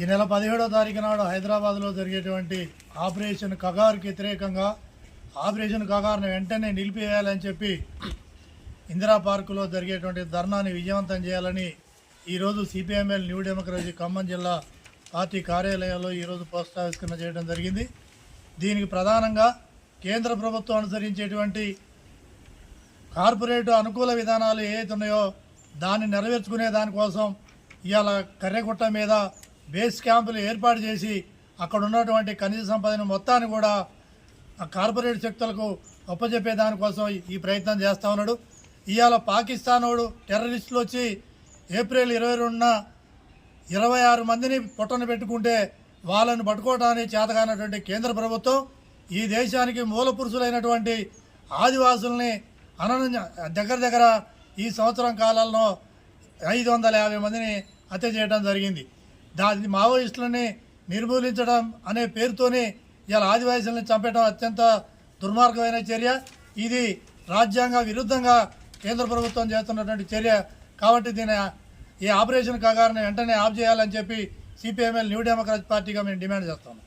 ఈ నెల పదిహేడో తారీఖు నాడు హైదరాబాద్లో జరిగేటువంటి ఆపరేషన్ కగార్కి వ్యతిరేకంగా ఆపరేషన్ కగార్ను వెంటనే నిలిపివేయాలని చెప్పి ఇందిరా పార్కులో జరిగేటువంటి ధర్నాని విజయవంతం చేయాలని ఈరోజు సిపిఎంఎల్ న్యూ డెమోక్రసీ ఖమ్మం జిల్లా పార్టీ కార్యాలయంలో ఈరోజు పోస్టావిష్కరణ చేయడం జరిగింది. దీనికి ప్రధానంగా కేంద్ర ప్రభుత్వం అనుసరించేటువంటి కార్పొరేట్ అనుకూల విధానాలు ఏవైతే ఉన్నాయో దాన్ని నెరవేర్చుకునే దానికోసం ఇవాళ కర్రెగుట్ట మీద బేస్ క్యాంపులు ఏర్పాటు చేసి అక్కడ ఉన్నటువంటి ఖనిజ సంపదను మొత్తాన్ని కూడా ఆ కార్పొరేట్ శక్తులకు ఒప్పజెప్పే దానికోసం ఈ ప్రయత్నం చేస్తూ ఉన్నాడు. ఇవాళ పాకిస్తాన్ వాడు టెర్రరిస్టులు వచ్చి ఏప్రిల్ ఇరవై రెండున ఇరవై ఆరు మందిని పొట్టన పెట్టుకుంటే వాళ్ళని పట్టుకోవడానికి చేతగానటువంటి కేంద్ర ప్రభుత్వం ఈ దేశానికి మూల పురుషులైనటువంటి ఆదివాసుల్ని అనన్య దగ్గర దగ్గర ఈ సంవత్సరం కాలంలో ఐదు వందల యాభై మందిని హత్య చేయడం జరిగింది. దాని మావోయిస్టులని నిర్మూలించడం అనే పేరుతోనే ఇలా ఆదివాసీలను చంపేయడం అత్యంత దుర్మార్గమైన చర్య. ఇది రాజ్యాంగ విరుద్ధంగా కేంద్ర ప్రభుత్వం చేస్తున్నటువంటి చర్య కాబట్టి దీని ఈ ఆపరేషన్ కగారిని వెంటనే ఆఫ్ చేయాలని చెప్పి సిపిఎంఎల్ న్యూ డెమోక్రసీ పార్టీగా మేము డిమాండ్ చేస్తున్నాం.